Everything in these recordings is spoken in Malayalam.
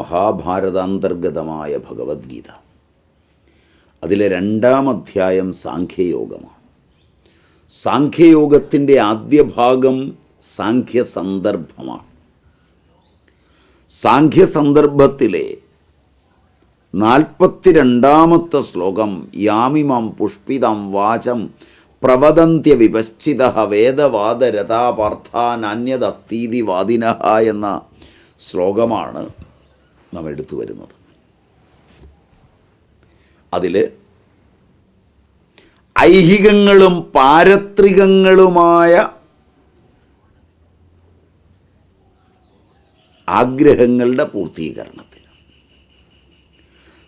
മഹാഭാരതാന്തർഗതമായ ഭഗവത്ഗീത. അതിലെ രണ്ടാം അധ്യായം സാഖ്യയോഗമാണ്. സാഖ്യയോഗത്തിന്റെ ആദ്യ ഭാഗം സാഖ്യ സന്ദർഭമാണ് സാഖ്യ സന്ദർഭത്തിലെ നാൽപ്പത്തിരണ്ടാമത്തെ ശ്ലോകം യാമിമം പുഷ്പിതം വാചം പ്രവദന്ത്യ വിപശ്ചിത വേദവാദരഥാപാർത്ഥാനാന്യതസ്തീതി വാദിന എന്ന ശ്ലോകമാണ് നാം എടുത്തു വരുന്നത്. അതിൽ ഐഹികങ്ങളും പാരത്രികങ്ങളുമായ ആഗ്രഹങ്ങളുടെ പൂർത്തീകരണത്തിന്.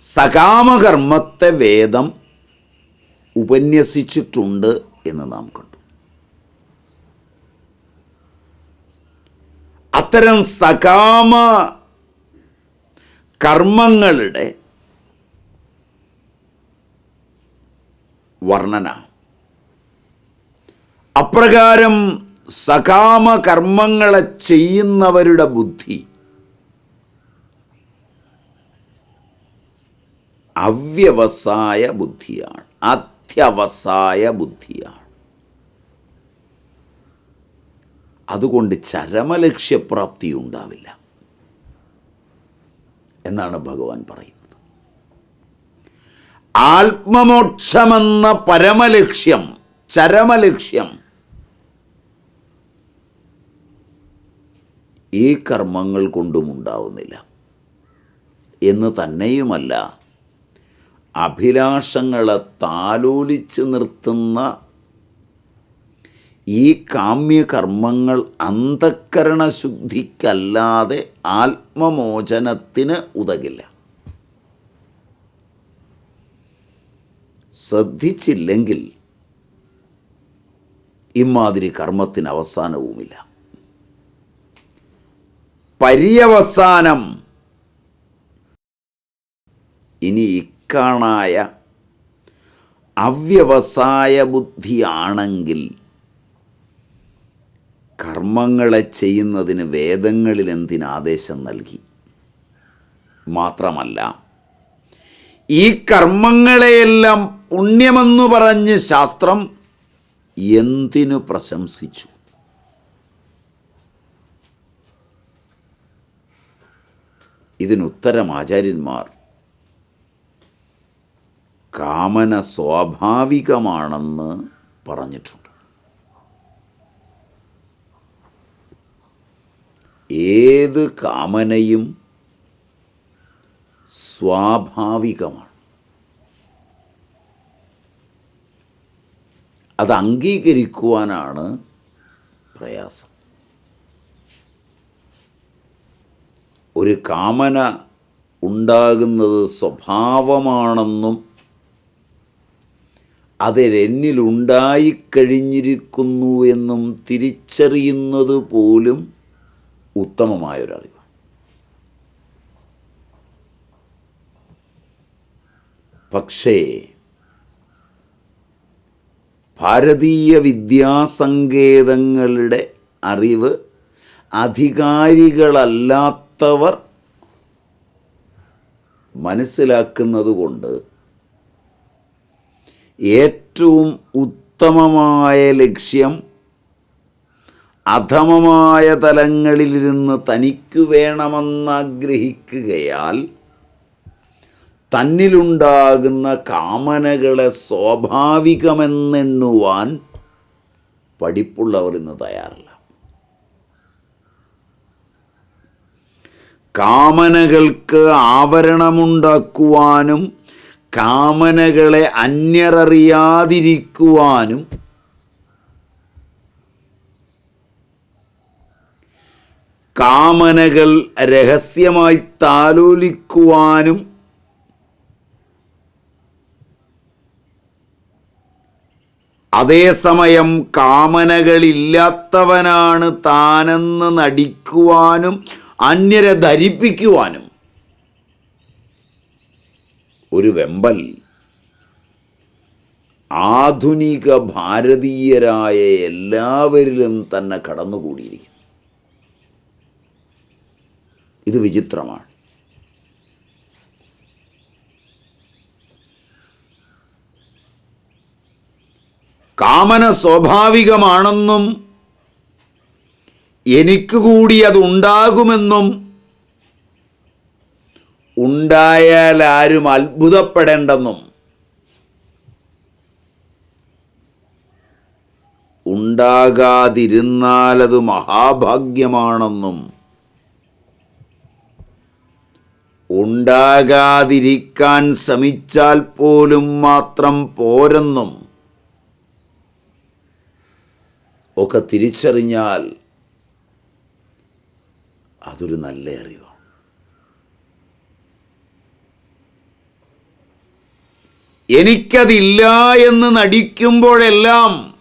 സകാമകർമ്മത്തെ വേദം ഉപന്യസിച്ചിട്ടുണ്ട് എന്ന് നാം കണ്ടു. അത്തരം സകാമ കർമ്മങ്ങളുടെ വർണന. അപ്രകാരം സകാമ കർമ്മങ്ങളെ ചെയ്യുന്നവരുടെ ബുദ്ധി. അവ്യവസായ ബുദ്ധിയാണ്. അത്യവസായ ബുദ്ധിയാണ്. അതുകൊണ്ട് ചരമലക്ഷ്യപ്രാപ്തി ഉണ്ടാവില്ല എന്നാണ് ഭഗവാൻ പറയുന്നത്. ആത്മമോക്ഷമെന്ന പരമലക്ഷ്യം ചരമലക്ഷ്യം ഈ കർമ്മങ്ങൾ കൊണ്ടും ഉണ്ടാവുന്നില്ല. എന്ന് തന്നെയുമല്ല അഭിലാഷങ്ങളെ താലോലിച്ച് നിർത്തുന്ന ഈ കാമ്യകർമ്മങ്ങൾ അന്ധക്കരണ ശുദ്ധിക്കല്ലാതെ ആത്മമോചനത്തിന് ഉതകില്ല. ശ്രദ്ധിച്ചില്ലെങ്കിൽ ഇമാതിരി കർമ്മത്തിന് അവസാനവുമില്ല. പര്യവസാനം. ഇനി ഇക്കാണായ അവ്യവസായ ബുദ്ധിയാണെങ്കിൽ കർമ്മങ്ങളെ ചെയ്യുന്നതിന് വേദങ്ങളിൽ എന്തിന് ആദേശം നൽകി? മാത്രമല്ല ഈ കർമ്മങ്ങളെയെല്ലാം പുണ്യമെന്നു പറഞ്ഞ് ശാസ്ത്രം എന്തിനു പ്രശംസിച്ചു? ഇതിനുത്തരം ആചാര്യന്മാർ കാമന സ്വാഭാവികമാണെന്ന് പറഞ്ഞിട്ടുണ്ട്. ഏത് കാമനയും സ്വാഭാവികമാണ്. അത് അംഗീകരിക്കുവാനാണ് പ്രയാസം. ഒരു കാമന ഉണ്ടാകുന്നത് സ്വഭാവമാണെന്നും അതിലെന്നിലുണ്ടായിക്കഴിഞ്ഞിരിക്കുന്നു എന്നും തിരിച്ചറിയുന്നത് പോലും ഉത്തമമായൊരറിവ്. പക്ഷേ ഭാരതീയ വിദ്യാസങ്കേതങ്ങളുടെ അറിവ് അധികാരികളല്ലാത്തവർ മനസ്സിലാക്കുന്നത് കൊണ്ട് ഏറ്റവും ഉത്തമമായ ലക്ഷ്യം അധമമായ തലങ്ങളിലിരുന്ന് തനിക്കു വേണമെന്നാഗ്രഹിക്കുകയാൽ തന്നിലുണ്ടാകുന്ന കാമനകളെ സ്വാഭാവികമെന്നെണ്ണുവാൻ പഠിപ്പുള്ളവർ ഇന്ന് തയ്യാറല്ല. കാമനകൾക്ക് ആവരണമുണ്ടാക്കുവാനും കാമനകളെ അന്യരറിയാതിരിക്കുവാനും കാമനകൾ രഹസ്യമായി താലോലിക്കുവാനും അതേസമയം കാമനകളില്ലാത്തവനാണ് താനെന്ന് നടിക്കുവാനും അന്യരെ ധരിപ്പിക്കുവാനും. ഒരു വെമ്പൽ ആധുനിക ഭാരതീയരായ എല്ലാവരിലും തന്നെ കടന്നുകൂടിയിരിക്കുന്നു. ഇത് വിചിത്രമാണ്. കാമന സ്വാഭാവികമാണെന്നും എനിക്ക് കൂടി അതുണ്ടാകുമെന്നും ഉണ്ടായാൽ ആരും അത്ഭുതപ്പെടേണ്ടെന്നും ഉണ്ടാകാതിരുന്നാൽ അത് മഹാഭാഗ്യമാണെന്നും ഉണ്ടാകാതിരിക്കാൻ ശ്രമിച്ചാൽ പോലും മാത്രം പോരെന്നും ഒക്കെ തിരിച്ചറിഞ്ഞാൽ അതൊരു നല്ല അറിവാണ്. എനിക്കതില്ല എന്ന് നടിക്കുമ്പോഴെല്ലാം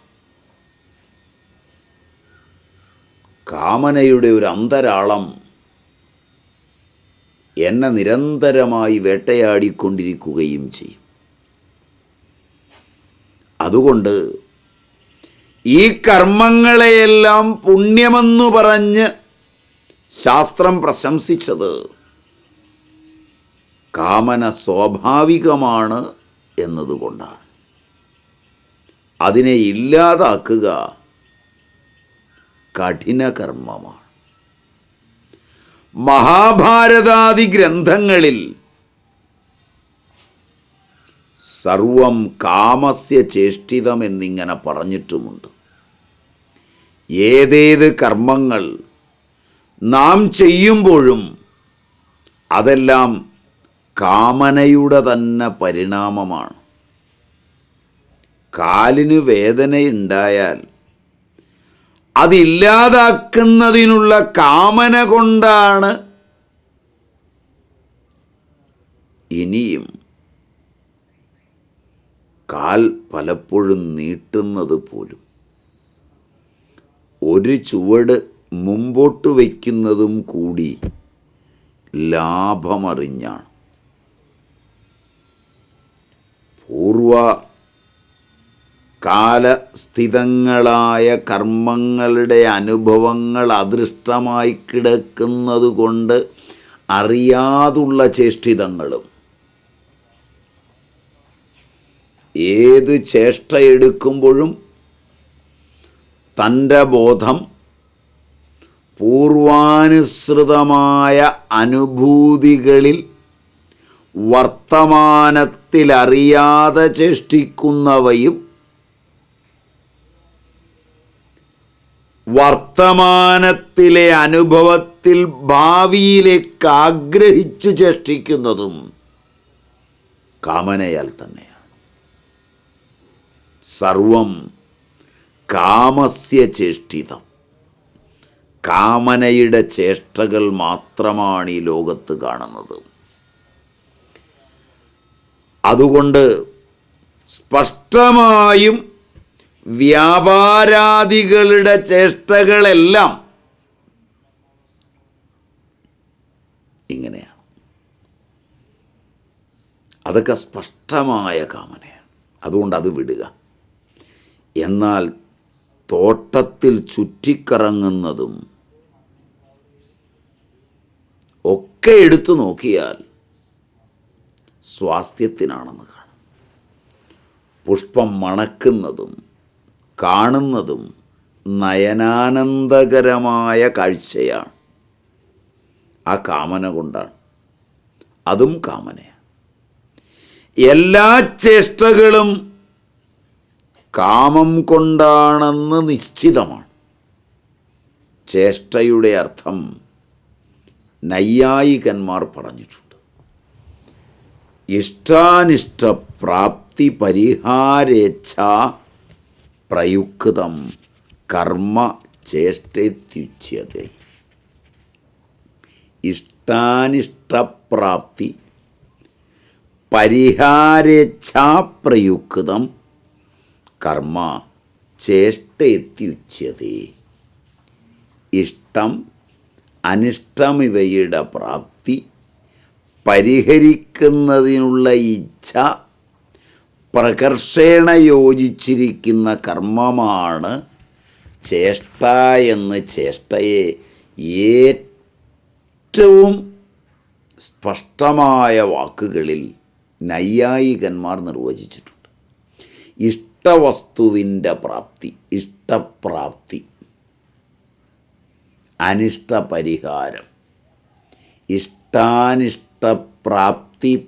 കാമനയുടെ ഒരു അന്തരാളം എന്നെ നിരന്തരമായി വേട്ടയാടിക്കൊണ്ടിരിക്കുകയും ചെയ്യും. അതുകൊണ്ട് ഈ കർമ്മങ്ങളെയെല്ലാം പുണ്യമെന്നു പറഞ്ഞ് ശാസ്ത്രം പ്രശംസിച്ചത് കാമന സ്വാഭാവികമാണ് എന്നതുകൊണ്ടാണ്. അതിനെ ഇല്ലാതാക്കുക കഠിന കർമ്മമാണ് മഹാഭാരതാദി ഗ്രന്ഥങ്ങളിൽ സർവം കാമസ്യ ചേഷ്ടിതം എന്നിങ്ങനെ പറഞ്ഞിട്ടുമുണ്ട്. ഏതേത് കർമ്മങ്ങൾ നാം ചെയ്യുമ്പോഴും അതെല്ലാം കാമനയുടെ തന്നെ പരിണാമമാണ്. കാലിന് വേദനയുണ്ടായാൽ അതില്ലാതാക്കുന്നതിനുള്ള കാമന കൊണ്ടാണ് ഇനിയും കാൽ പലപ്പോഴും നീട്ടുന്നത് പോലും. ഒരു ചുവട് മുമ്പോട്ട് വയ്ക്കുന്നതും കൂടി ലാഭമറിഞ്ഞാണ്. പൂർവ കാലസ്ഥിതങ്ങളായ കർമ്മങ്ങളുടെ അനുഭവങ്ങൾ അദൃഷ്ടമായി കിടക്കുന്നത് കൊണ്ട് അറിയാതുള്ള ചേഷ്ടിതങ്ങളും. ഏത് ചേഷ്ട എടുക്കുമ്പോഴും തന്റെ ബോധം പൂർവാനുസൃതമായ അനുഭൂതികളിൽ വർത്തമാനത്തിലറിയാതെ ചേഷ്ടിക്കുന്നവയും വർത്തമാനത്തിലെ അനുഭവത്തിൽ ഭാവിയിലേക്ക് ആഗ്രഹിച്ചു ചേഷ്ടിക്കുന്നതും കാമനയാൽ തന്നെയാണ്. സർവം കാമസ്യ ചേഷ്ടിതം. കാമനയുടെ ചേഷ്ടകൾ മാത്രമാണ് ഈ ലോകത്ത് കാണുന്നത്. അതുകൊണ്ട് സ്പഷ്ടമായും വ്യാപാരാദികളുടെ ചേഷ്ടകളെല്ലാം ഇങ്ങനെയാണ്. അതൊക്കെ സ്പഷ്ടമായ കാമനയാണ്. അതുകൊണ്ട് അത് വിടുക. എന്നാൽ തോട്ടത്തിൽ ചുറ്റിക്കറങ്ങുന്നതും ഒക്കെ എടുത്തു നോക്കിയാൽ സ്വാസ്ഥ്യത്തിനാണെന്ന് കാണാം. പുഷ്പം മണക്കുന്നതും കാണുന്നതും നയനാനന്ദകരമായ കാഴ്ചയാണ്. ആ കാമന കൊണ്ടാണ്. അതും കാമനയാണ്. എല്ലാ ചേഷ്ടകളും കാമം കൊണ്ടാണെന്ന് നിശ്ചിതമാണ്. ചേഷ്ടയുടെ അർത്ഥം നൈയായികന്മാർ പറഞ്ഞിട്ടുണ്ട്. ഇഷ്ടാനിഷ്ടപ്രാപ്തി പരിഹാരേച്ഛ പ്രയുക്തം. കർമ്മ ചേഷ്ടത്യുച്യത്തെ ഇഷ്ടാനിഷ്ടപ്രാപ്തി. പരിഹാരേച്ഛാപ്രയുക്തം കർമ്മ ചേഷ്ടത്യുച്യത്തെ ഇഷ്ടം അനിഷ്ടമിവയുടെ പ്രാപ്തി. പരിഹരിക്കുന്നതിനുള്ള ഇച്ഛ പ്രകർഷേണ യോജിച്ചിരിക്കുന്ന കർമ്മമാണ് ചേഷ്ട എന്ന് ചേഷ്ടയെ ഏറ്റവും സ്പഷ്ടമായ വാക്കുകളിൽ നൈയായികന്മാർ നിർവചിച്ചിട്ടുണ്ട്. ഇഷ്ട ഇഷ്ടവസ്തുവിന്റെ പ്രാപ്തി ഇഷ്ടപ്രാപ്തി അനിഷ്ടപരിഹാരം. ഇഷ്ടാനിഷ്ടപ്രാപ്തി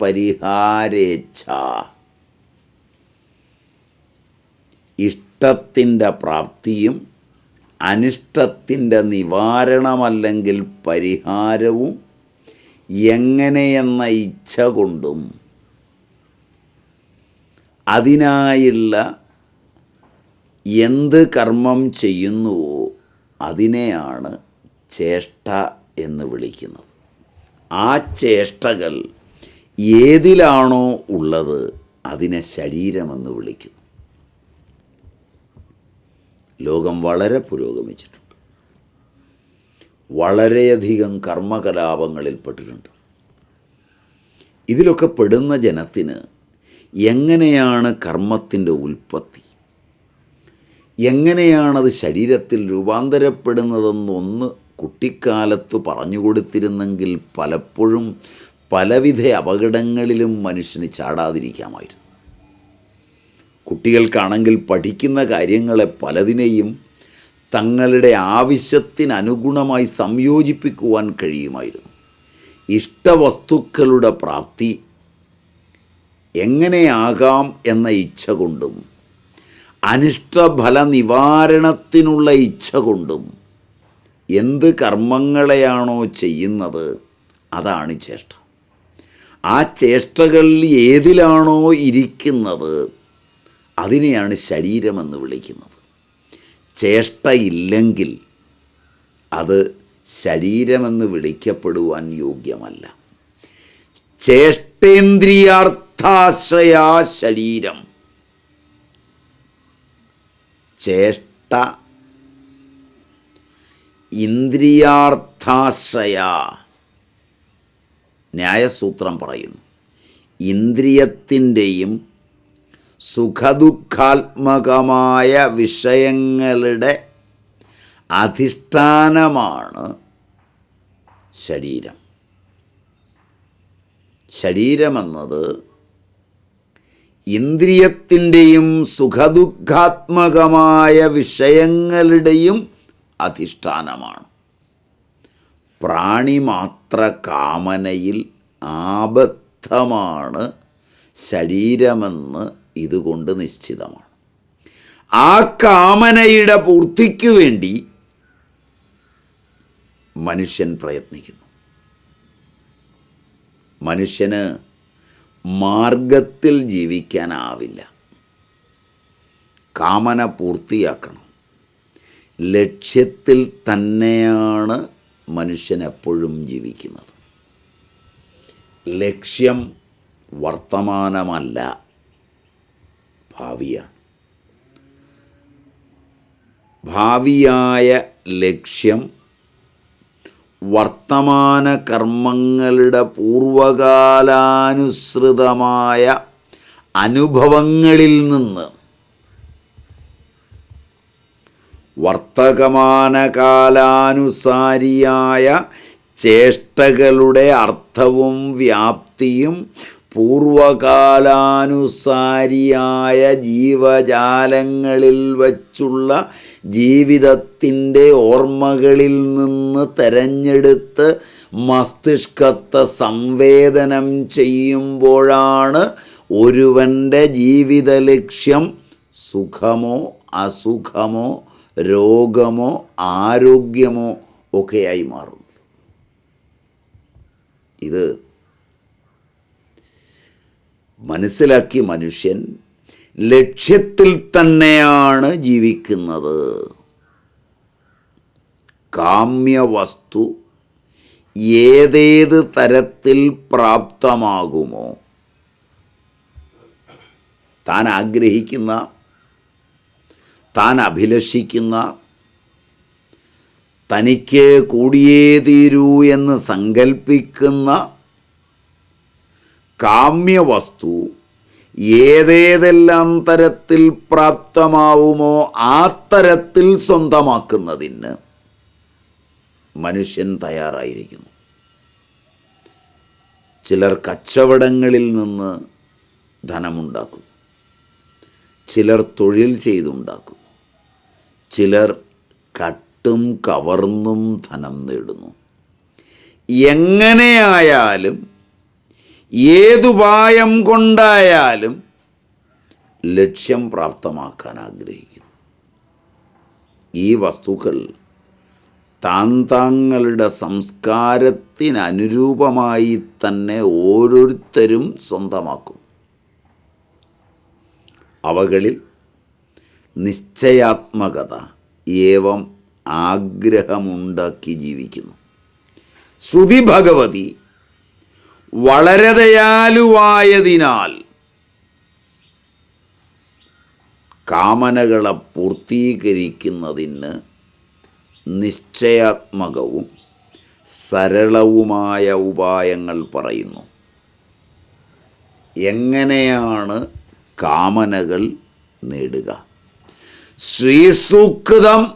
പരിഹാരേച്ഛ. ഇഷ്ടത്തിന്റെ പ്രാപ്തിയും അനിഷ്ടത്തിന്റെ നിവാരണമല്ലെങ്കിൽ പരിഹാരവും എങ്ങനെയെന്ന ഇച്ഛ കൊണ്ടും അതിനായുള്ള എന്ത് കർമ്മം ചെയ്യുന്നുവോ അതിനെയാണ് ചേഷ്ട എന്ന് വിളിക്കുന്നത്. ആ ചേഷ്ടകൾ ഏതിലാണോ ഉള്ളത് അതിനെ ശരീരമെന്ന് വിളിക്കുന്നു. ലോകം വളരെ പുരോഗമിച്ചിട്ടുണ്ട്. വളരെയധികം കർമ്മകലാപങ്ങളിൽപ്പെട്ടിട്ടുണ്ട് ഇതിലൊക്കെ പെടുന്ന ജനത്തിന് എങ്ങനെയാണ് കർമ്മത്തിന്റെ ഉൽപ്പത്തി? എങ്ങനെയാണത് ശരീരത്തിൽ രൂപാന്തരപ്പെടുന്നതെന്നൊന്ന് കുട്ടിക്കാലത്ത് പറഞ്ഞു കൊടുത്തിരുന്നെങ്കിൽ പലപ്പോഴും പലവിധ അപകടങ്ങളിലും മനുഷ്യന് ചാടാതിരിക്കാമായിരുന്നു. കുട്ടികൾക്കാണെങ്കിൽ പഠിക്കുന്ന കാര്യങ്ങളെ പലതിനെയും തങ്ങളുടെ ആവശ്യത്തിനനുഗുണമായി സംയോജിപ്പിക്കുവാൻ കഴിയുമായിരുന്നു. ഇഷ്ടവസ്തുക്കളുടെ പ്രാപ്തി എങ്ങനെയാകാം എന്ന ഇച്ഛ കൊണ്ടും അനിഷ്ടഫല നിവാരണത്തിനുള്ള ഇച്ഛ കൊണ്ടും എന്ത് കർമ്മങ്ങളെയാണോ ചെയ്യുന്നത് അതാണ് ചേഷ്ട. ആ ചേഷ്ടകളിൽ ഏതിലാണോ ഇരിക്കുന്നത് അതിനെയാണ് ശരീരമെന്ന് വിളിക്കുന്നത്. ചേഷ്ടയില്ലെങ്കിൽ അത് ശരീരമെന്ന് വിളിക്കപ്പെടുവാൻ യോഗ്യമല്ല. ചേഷ്ടേന്ദ്രിയാർത്ഥാശ്രയാ ശരീരം. ചേഷ്ട ഇന്ദ്രിയാർത്ഥാശ്രയ. ന്യായസൂത്രം പറയുന്നു. ഇന്ദ്രിയത്തിന്റെയും സുഖദുഃഖാത്മകമായ വിഷയങ്ങളുടെ അധിഷ്ഠാനമാണ് ശരീരം. ശരീരമെന്നത് ഇന്ദ്രിയത്തിന്റെയും സുഖദുഃഖാത്മകമായ വിഷയങ്ങളുടെയും അധിഷ്ഠാനമാണ്. പ്രാണിമാത്ര കാമനയിൽ ആബദ്ധമാണ് ശരീരമെന്ന് ഇതുകൊണ്ട് നിശ്ചിതമാണ്. ആ കാമനയുടെ പൂർത്തിക്കു വേണ്ടി മനുഷ്യൻ പ്രയത്നിക്കുന്നു. മനുഷ്യന് മാർഗത്തിൽ ജീവിക്കാനാവില്ല. കാമന പൂർത്തിയാക്കണം. ലക്ഷ്യത്തിൽ തന്നെയാണ് മനുഷ്യൻ എപ്പോഴും ജീവിക്കുന്നത്. ലക്ഷ്യം വർത്തമാനമല്ല. ഭാവിയാണ് ഭാവിയായ ലക്ഷ്യം വർത്തമാന കർമ്മങ്ങളുടെ പൂർവകാലാനുസൃതമായ അനുഭവങ്ങളിൽ നിന്ന് വർത്തമാനകാലാനുസാരിയായ ചേഷ്ടകളുടെ അർത്ഥവും വ്യാപ്തിയും പൂർവകാലാനുസാരിയായ ജീവജാലങ്ങളിൽ വച്ചുള്ള ജീവിതത്തിന്റെ ഓർമ്മകളിൽ നിന്ന് തെരഞ്ഞെടുത്ത് മസ്തിഷ്കത്തെ സംവേദനം ചെയ്യുമ്പോഴാണ് ഒരുവന്റെ ജീവിത ലക്ഷ്യം സുഖമോ അസുഖമോ രോഗമോ ആരോഗ്യമോ ഒക്കെയായി മാറുന്നത്. ഇത് മനസ്സിലാക്കി മനുഷ്യൻ ലക്ഷ്യത്തിൽ തന്നെയാണ് ജീവിക്കുന്നത്. കാമ്യവസ്തു ഏതേത് തരത്തിൽ പ്രാപ്തമാകുമോ? താൻ ആഗ്രഹിക്കുന്ന താൻ അഭിലഷിക്കുന്ന തനിക്ക് കൂടിയേ തീരൂ എന്ന് സങ്കൽപ്പിക്കുന്ന കാമ്യവസ്തു ഏതേതെല്ലാം തരത്തിൽ പ്രാപ്തമാവുമോ ആ തരത്തിൽ സ്വന്തമാക്കുന്നതിന് മനുഷ്യൻ തയ്യാറായിരിക്കുന്നു. ചിലർ കച്ചവടങ്ങളിൽ നിന്ന് ധനമുണ്ടാക്കുന്നു. ചിലർ തൊഴിൽ ചെയ്തുണ്ടാക്കുന്നു. ചിലർ കട്ടും കവർന്നും ധനം നേടുന്നു. എങ്ങനെയായാലും ഏതുപായം കൊണ്ടായാലും ലക്ഷ്യം പ്രാപ്തമാക്കാൻ ആഗ്രഹിക്കുന്നു. ഈ വസ്തുക്കൾ താൻ താങ്കളുടെ സംസ്കാരത്തിനനുരൂപമായി തന്നെ ഓരോരുത്തരും സ്വന്തമാക്കും അവകളിൽ നിശ്ചയാത്മകത ഏവം ആഗ്രഹമുണ്ടാക്കി ജീവിക്കുന്നു. ശ്രുതി ഭഗവതി വളരെ ദയാലുവായതിനാൽ കാമനകളെ പൂർത്തീകരിക്കുന്നതിന് നിശ്ചയാത്മകവും സരളവുമായ ഉപായങ്ങൾ പറയുന്നു. എങ്ങനെയാണ് കാമനകൾ നേടുക? ശ്രീസൂക്തം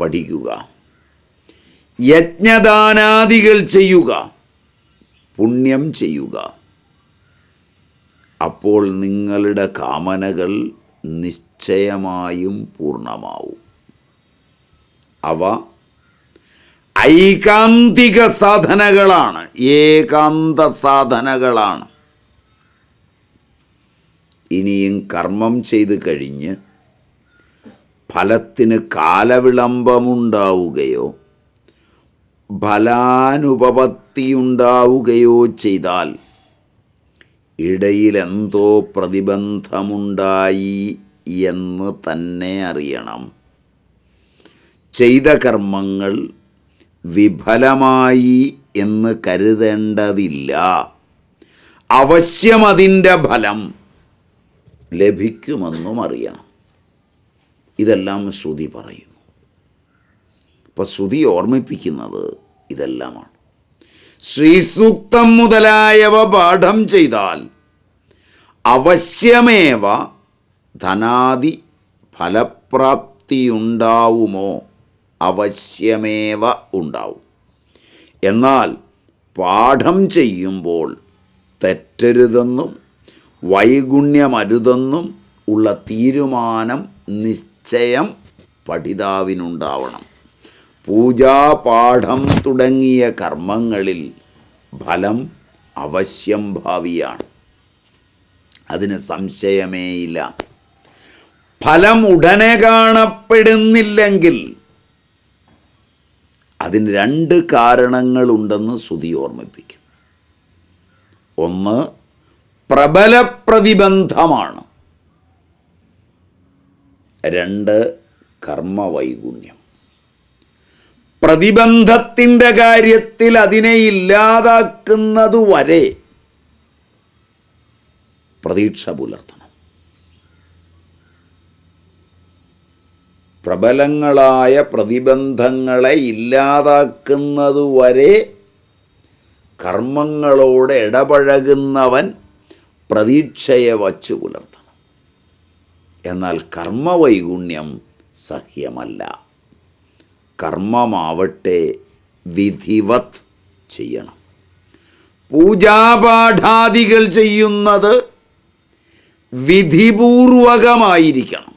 പഠിക്കുക. യജ്ഞദാനാദികൾ ചെയ്യുക പുണ്യം ചെയ്യുക. അപ്പോൾ നിങ്ങളുടെ കാമനകൾ നിശ്ചയമായും പൂർണമാവും. അവ ഐകാന്തിക സാധനകളാണ് ഏകാന്ത സാധനകളാണ്. ഇനിയും കർമ്മം ചെയ്ത് കഴിഞ്ഞ് ഫലത്തിന് കാലവിളംബമുണ്ടാവുകയോ ഫലാനുപപത്തിയുണ്ടാവുകയോ ചെയ്താൽ ഇടയിലെന്തോ പ്രതിബന്ധമുണ്ടായി എന്ന് തന്നെ അറിയണം. ചെയ്ത കർമ്മങ്ങൾ വിഫലമായി എന്ന് കരുതേണ്ടതില്ല. അവശ്യമതിന്റെ ഫലം ലഭിക്കുമെന്നും അറിയണം. ഇതെല്ലാം ശ്രുതി പറയുന്നു. അപ്പോൾ ശ്രുതി ഓർമ്മിപ്പിക്കുന്നത് ഇതെല്ലാമാണ്. ശ്രീസൂക്തം മുതലായവ പാഠം ചെയ്താൽ അവശ്യമേവ ധനാദി ഫലപ്രാപ്തിയുണ്ടാവുമോ? അവശ്യമേവ ഉണ്ടാവും. എന്നാൽ പാഠം ചെയ്യുമ്പോൾ തെറ്റരുതെന്നും വൈഗുണ്യമരുതെന്നും ഉള്ള തീരുമാനം നിശ്ചയം പഠിതാവിനുണ്ടാവണം. പൂജാപാഠം തുടങ്ങിയ കർമ്മങ്ങളിൽ ഫലം അവശ്യം ഭാവിയാണ്. അതിന് സംശയമേയില്ല. ഫലം ഉടനെ കാണപ്പെടുന്നില്ലെങ്കിൽ അതിന് രണ്ട് കാരണങ്ങളുണ്ടെന്ന് ശ്രുതി ഓർമ്മിപ്പിക്കും. ഒന്ന് പ്രബല പ്രതിബന്ധമാണ്. രണ്ട് കർമ്മവൈഗുണ്യം. പ്രതിബന്ധത്തിന്റെ കാര്യത്തിൽ അതിനെ ഇല്ലാതാക്കുന്നതുവരെ പ്രതീക്ഷ പുലർത്തണം. പ്രബലങ്ങളായ പ്രതിബന്ധങ്ങളെ ഇല്ലാതാക്കുന്നതുവരെ കർമ്മങ്ങളോട് ഇടപഴകുന്നവൻ പ്രതീക്ഷയെ വച്ചു പുലർത്തണം. എന്നാൽ കർമ്മവൈഗുണ്യം സഹ്യമല്ല. കർമ്മമാവട്ടെ വിധിവത് ചെയ്യണം. പൂജാപാഠാദികൾ ചെയ്യുന്നത് വിധിപൂർവകമായിരിക്കണം.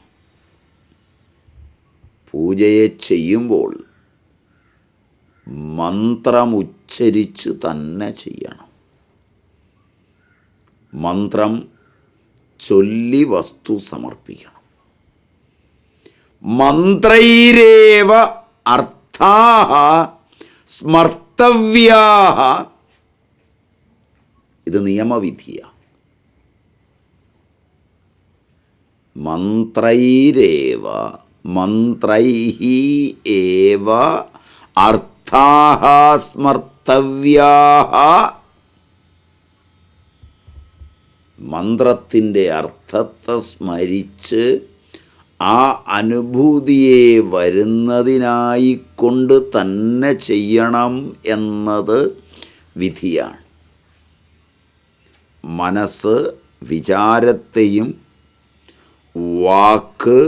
പൂജയെ ചെയ്യുമ്പോൾ മന്ത്രമുച്ചരിച്ച് തന്നെ ചെയ്യണം. മന്ത്രം ചൊല്ലി വസ്തു സമർപ്പിക്കണം. മന്ത്രൈരേവ അർത്ഥാഹ സ്മർത്തവ്യാഹ. ഇത് നിയമവിധിയാണ് മന്ത്രൈരേവ മന്ത്രൈഹി ഏവ അർത്ഥാഹ സ്മർത്തവ്യാഹ. മന്ത്രത്തിന്റെ അർത്ഥത്തെ സ്മരിച്ച് ആ അനുഭൂതിയെ വരുന്നതിനായിക്കൊണ്ട് തന്നെ ചെയ്യണം എന്നത് വിധിയാണ്. മനസ്സ് വിചാരത്തെയും വാക്ക്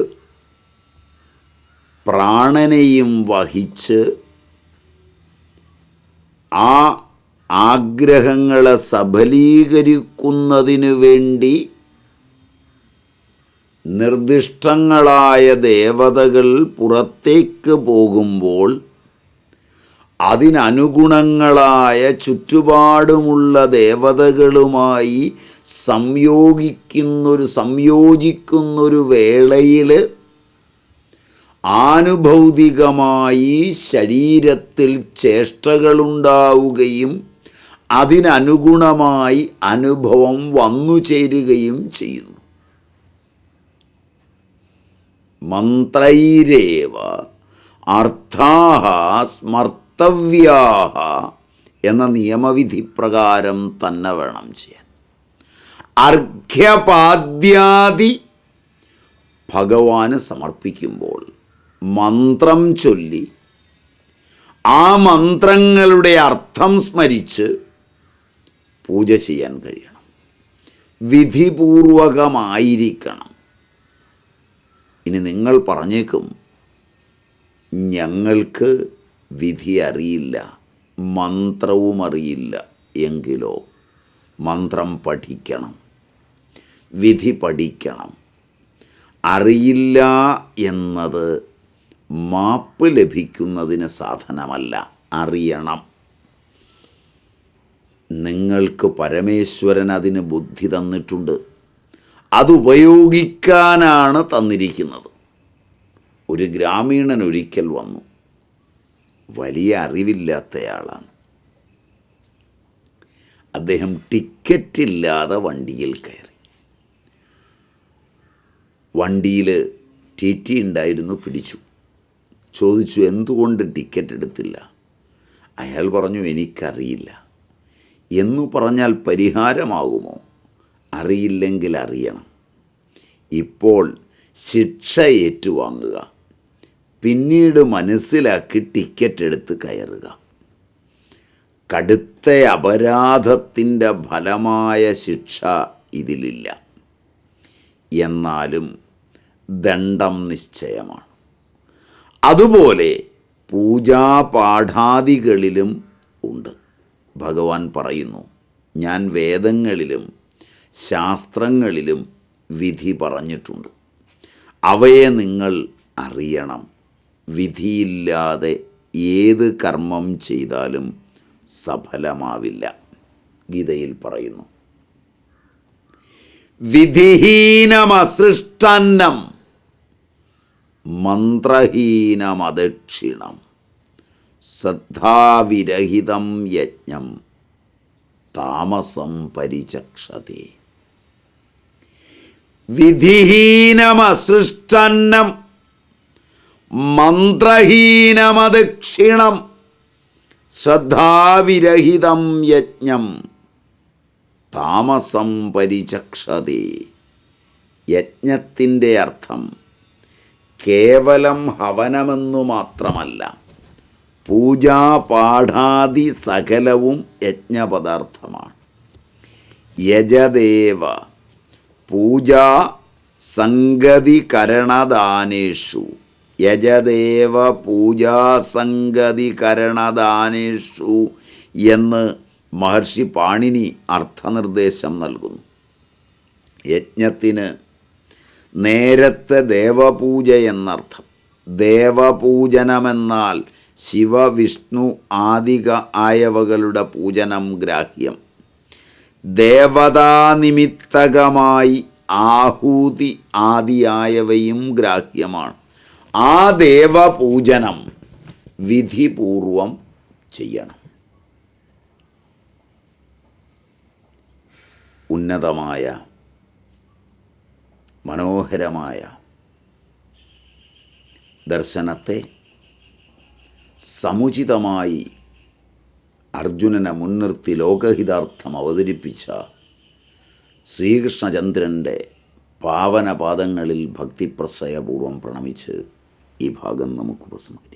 പ്രാണനെയും വഹിച്ച് ആ ആഗ്രഹങ്ങളെ സഫലീകരിക്കുന്നതിനു വേണ്ടി നിർദ്ദിഷ്ടങ്ങളായ ദേവതകൾ പുറത്തേക്ക് പോകുമ്പോൾ അതിനനുഗുണങ്ങളായ ചുറ്റുപാടുമുള്ള ദേവതകളുമായി സംയോഗിക്കുന്നൊരു സംയോജിക്കുന്നൊരു വേളയിൽ ആനുഭൗതികമായി ശരീരത്തിൽ ചേഷ്ടകളുണ്ടാവുകയും അതിനനുഗുണമായി അനുഭവം വന്നു ചേരുകയും ചെയ്യുന്നു. മന്ത്രൈരേവ. അർത്ഥാഹ സ്മർത്തവ്യാഹ എന്ന നിയമവിധി പ്രകാരം തന്നെ വേണം ചെയ്യാൻ. അർഘ്യപാദ്യാദി ഭഗവാന് സമർപ്പിക്കുമ്പോൾ മന്ത്രം ചൊല്ലി ആ മന്ത്രങ്ങളുടെ അർത്ഥം സ്മരിച്ച് പൂജ ചെയ്യാൻ കഴിയണം. വിധിപൂർവകമായിരിക്കണം. ഇനി നിങ്ങൾ പറഞ്ഞേക്കും ഞങ്ങൾക്ക് വിധി അറിയില്ല മന്ത്രവും അറിയില്ല എങ്കിലോ മന്ത്രം പഠിക്കണം വിധി പഠിക്കണം. അറിയില്ല എന്നത് മാപ്പ് ലഭിക്കുന്നതിന് സാധനമല്ല അറിയണം. നിങ്ങൾക്ക് പരമേശ്വരൻ അതിന് ബുദ്ധി തന്നിട്ടുണ്ട്. അതുപയോഗിക്കാനാണ് തന്നിരിക്കുന്നത്. ഒരു ഗ്രാമീണൻ ഒരിക്കൽ വന്നു. വലിയ അറിവില്ലാത്തയാളാണ്. അദ്ദേഹം ടിക്കറ്റില്ലാതെ വണ്ടിയിൽ കയറി. വണ്ടിയിൽ ടി ടി ഉണ്ടായിരുന്നു പിടിച്ചു. ചോദിച്ചു എന്തുകൊണ്ട് ടിക്കറ്റ് എടുത്തില്ല? അയാൾ പറഞ്ഞു എനിക്കറിയില്ല. എന്നു പറഞ്ഞാൽ പരിഹാരമാകുമോ? അറിയില്ലെങ്കിൽ അറിയണം ഇപ്പോൾ ശിക്ഷ ഏറ്റുവാങ്ങുക പിന്നീട് മനസ്സിലാക്കി ടിക്കറ്റ് എടുത്ത് കയറുക. കടുത്ത അപരാധത്തിന്റെ ഫലമായ ശിക്ഷ ഇതിലില്ല. എന്നാലും ദണ്ഡം നിശ്ചയമാണ്. അതുപോലെ പൂജാപാഠാദികളിലും ഉണ്ട്. ഭഗവാൻ പറയുന്നു ഞാൻ വേദങ്ങളിലും ശാസ്ത്രങ്ങളിലും വിധി പറഞ്ഞിട്ടുണ്ട്. അവയെ നിങ്ങൾ അറിയണം. വിധിയില്ലാതെ ഏത് കർമ്മം ചെയ്താലും സഫലമാവില്ല. ഗീതയിൽ പറയുന്നു. വിധിഹീനമസൃഷ്ടന്നം മന്ത്രഹീനമദക്ഷിണം ശ്രദ്ധാവിരഹിതം യജ്ഞം താമസം പരിചക്ഷതേ. വിധിഹീനമസൃഷ്ടന്നം മന്ത്രഹീനമദക്ഷിണം ശ്രദ്ധാവിരഹിതം യജ്ഞം താമസം പരിചക്ഷതേ. യജ്ഞത്തിന്റെ അർത്ഥം കേവലം ഹവനമെന്നു മാത്രമല്ല പൂജാപാഠാദി സകലവും യജ്ഞപദാർത്ഥമാണ്. യജദേവ പൂജാ സംഗതികരണദാനേഷു. യജദേവ പൂജാസംഗതികരണദാനേഷു എന്ന് മഹർഷി പാണിനി അർത്ഥനിർദ്ദേശം നൽകുന്നു. യജ്ഞത്തിന് നേരത്തെ ദേവപൂജ എന്നർത്ഥം. ദേവപൂജനമെന്നാൽ ശിവവിഷ്ണു ആദിക ആയവകളുടെ പൂജനം ഗ്രാഹ്യം. ദേവതാനിമിത്തകമായി ആഹൂതി ആദിയായവയും ഗ്രാഹ്യമാണ്. ആ ദേവപൂജനം വിധിപൂർവം ചെയ്യണം. ഉന്നതമായ മനോഹരമായ ദർശനത്തെ സമുചിതമായി അർജുനനെ മുൻനിർത്തി ലോകഹിതാർത്ഥം അവതരിപ്പിച്ച ശ്രീകൃഷ്ണചന്ദ്രന്റെ പാവനപാദങ്ങളിൽ ഭക്തിപ്രസയപൂർവം പ്രണമിച്ച് ഈ ഭാഗം നമുക്ക് ഉപസംഹരിക്കാം